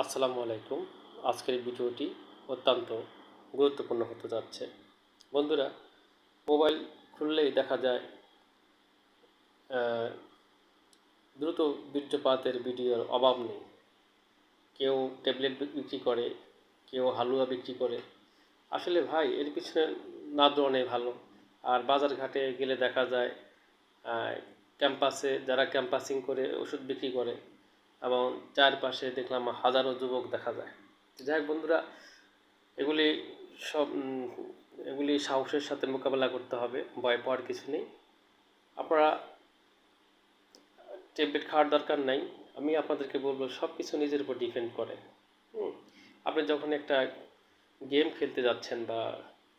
আসসালামু আলাইকুম। আজকের ভিডিওটি অত্যন্ত গুরুত্বপূর্ণ হতে যাচ্ছে। বন্ধুরা, মোবাইল খুললেই দেখা যায় দ্রুত বীর্যপাতের ভিডিওর অভাব নেই। কেউ ট্যাবলেট বিক্রি করে, কেউ হালুয়া বিক্রি করে। আসলে ভাই, এর পিছনে না দৌড়ানোই ভালো। আর বাজার ঘাটে গেলে দেখা যায় ক্যাম্পাসে, যারা ক্যাম্পাসিং করে, ওষুধ বিক্রি করে এবং চারপাশে দেখলাম হাজারো যুবক দেখা যায়। যাই হোক বন্ধুরা, এগুলি সব এগুলি সাহসের সাথে মোকাবেলা করতে হবে, ভয় পাওয়ার কিছু নেই। আপনারা ট্যাবলেট খাওয়ার দরকার নাই, আমি আপনাদেরকে বলব সব কিছু নিজের উপর ডিপেন্ড করে। আপনি যখন একটা গেম খেলতে যাচ্ছেন বা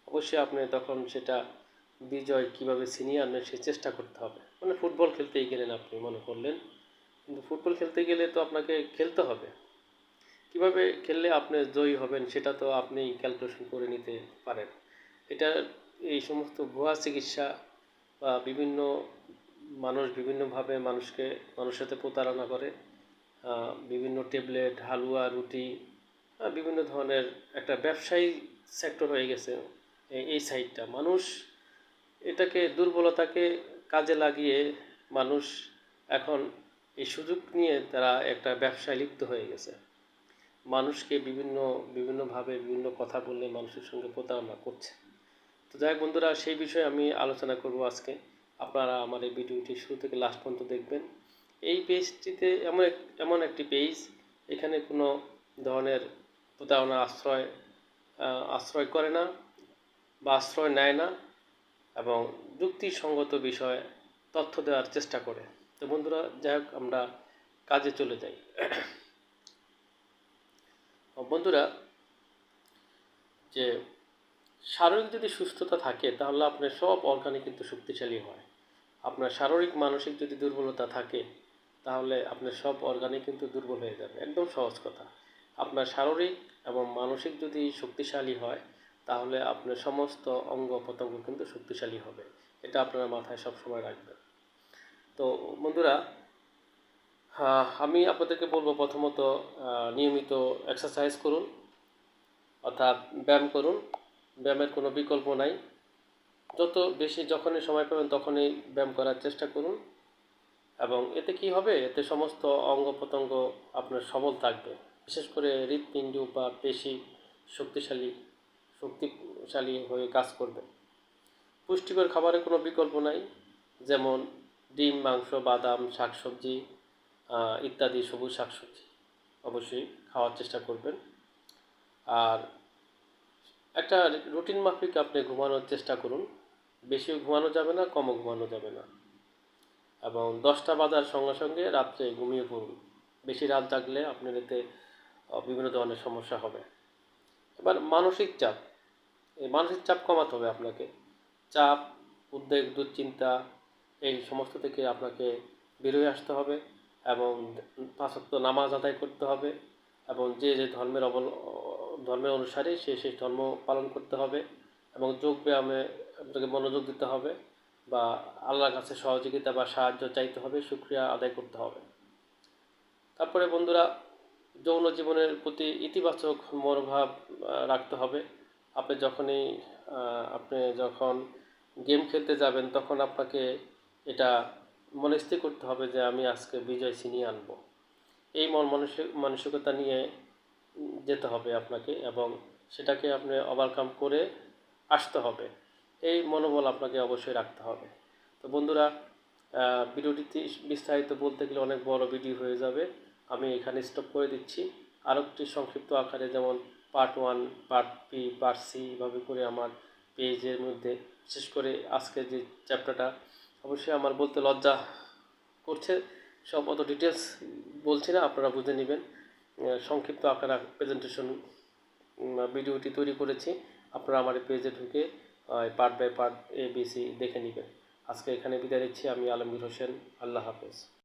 অবশ্যই আপনি তখন সেটা বিজয় কীভাবে ছিনিয়ে আনবেন সে চেষ্টা করতে হবে। মানে ফুটবল খেলতেই গেলেন আপনি, মনে করলেন। কিন্তু ফুটবল খেলতে গেলে তো আপনাকে খেলতে হবে। কীভাবে খেললে আপনি জয়ী হবেন সেটা তো আপনি ক্যালকুলেশন করে নিতে পারেন। এটা এই সমস্ত ভুয়া চিকিৎসা বা বিভিন্ন মানুষ বিভিন্নভাবে মানুষকে, মানুষের সাথে প্রতারণা করে বিভিন্ন ট্যাবলেট হালুয়া, রুটি বিভিন্ন ধরনের একটা ব্যবসায়ী সেক্টর হয়ে গেছে এই- সাইডটা মানুষ এটাকে দুর্বলতাকে কাজে লাগিয়ে মানুষ এখন এই সুযোগ নিয়ে তারা একটা ব্যবসায় লিপ্ত হয়ে গেছে। মানুষকে বিভিন্ন, বিভিন্নভাবে বিভিন্ন কথা বললে মানুষের সঙ্গে প্রতারণা করছে। তো যাই বন্ধুরা, সেই বিষয়ে আমি আলোচনা করব আজকে। আপনারা আমার এই ভিডিওটি শুরু থেকে লাস্ট পর্যন্ত দেখবেন। এই পেজটিতে এমন এমন একটি পেজ, এখানে কোনো ধরনের প্রতারণা আশ্রয় আশ্রয় করে না বা আশ্রয় নেয় না এবং যুক্তিসঙ্গত বিষয়ে তথ্য দেওয়ার চেষ্টা করে। তো বন্ধুরা, যাই হোক, আমরা কাজে চলে যাই। বন্ধুরা, যে শারীরিক যদি সুস্থতা থাকে, তাহলে আপনার সব অর্গানই কিন্তু শক্তিশালী হয়। আপনার শারীরিক, মানসিক যদি দুর্বলতা থাকে, তাহলে আপনার সব অর্গানই কিন্তু দুর্বল হয়ে যাবে। একদম সহজ কথা। আপনার শারীরিক এবং মানসিক যদি শক্তিশালী হয়, তাহলে আপনার সমস্ত অঙ্গ প্রত্যঙ্গ কিন্তু শক্তিশালী হবে। এটা আপনারা মাথায় সবসময় রাখবেন। তো বন্ধুরা আমি আপনাদেরকে বলব প্রথমত নিয়মিত এক্সারসাইজ করুন, অর্থাৎ ব্যায়াম করুন। ব্যায়ামের কোনো বিকল্প নাই। যত বেশি যখনই সময় পাবেন তখনই ব্যায়াম করার চেষ্টা করুন। এবং এতে কি হবে? এতে সমস্ত অঙ্গ প্রত্যঙ্গ আপনার সবল থাকবে। বিশেষ করে হৃৎপিণ্ড বা পেশি শক্তিশালী শক্তিশালী হয়ে কাজ করবে। পুষ্টিকর খাবারের কোনো বিকল্প নাই। যেমন ডিম, মাংস, বাদাম, শাকসবজি ইত্যাদি, সবুজ শাকসবজি অবশ্যই খাওয়ার চেষ্টা করবেন। আর একটা রুটিন মাফিক আপনি ঘুমানোর চেষ্টা করুন। বেশিও ঘুমানো যাবে না, কমও ঘুমানো যাবে না। এবং দশটা বাজার সঙ্গে সঙ্গে রাত্রে ঘুমিয়ে পড়ুন। বেশি রাত জাগলে আপনার এতে বিভিন্ন ধরনের সমস্যা হবে। এবার মানসিক চাপ। এই মানসিক চাপ কমাতে হবে আপনাকে। চাপ, উদ্বেগ, দুশ্চিন্তা এই সমস্ত থেকে আপনাকে বেরোয় আসতে হবে এবং পাঁচক্ত নামাজ আদায় করতে হবে এবং যে যে ধর্মের অবল, ধর্মের অনুসারে সে সেই ধর্ম পালন করতে হবে এবং যোগ ব্যায়ামে আপনাকে মনোযোগ দিতে হবে বা আল্লাহর কাছে সহযোগিতা বা সাহায্য চাইতে হবে সুক্রিয়া আদায় করতে হবে। তারপরে বন্ধুরা, যৌন জীবনের প্রতি ইতিবাচক মনোভাব রাখতে হবে। আপনি যখনই আপনি যখন গেম খেলতে যাবেন তখন আপনাকে এটা মনে স্থির করতে হবে যে আমি আজকে বিজয় ছিনিয়ে আনব। এই মন মানসিক মানসিকতা নিয়ে যেতে হবে আপনাকে এবং সেটাকে আপনি ওভারকাম করে আসতে হবে। এই মনোবল আপনাকে অবশ্যই রাখতে হবে। তো বন্ধুরা ভিডিওটিতে বিস্তারিত বলতে গেলে অনেক বড় ভিডিও হয়ে যাবে। আমি এখানে স্টপ করে দিচ্ছি। আরও একটি সংক্ষিপ্ত আকারে যেমন part one part B part C এভাবে করে আমার পেজের মধ্যে, বিশেষ করে আজকে যে চ্যাপ্টারটা অবশ্যই আমার বলতে লজ্জা করছে। সব অত ডিটেলস বলছি না, আপনারা বুঝে নেবেন। সংক্ষিপ্ত আকারে প্রেজেন্টেশন ভিডিওটি তৈরি করেছি। আপনারা আমার পেজে ঢুকে part by part A B C দেখে নেবেন। আজকে এখানে বিদায় দিচ্ছি আমি আলমগীর হোসেন, আল্লাহ হাফেজ।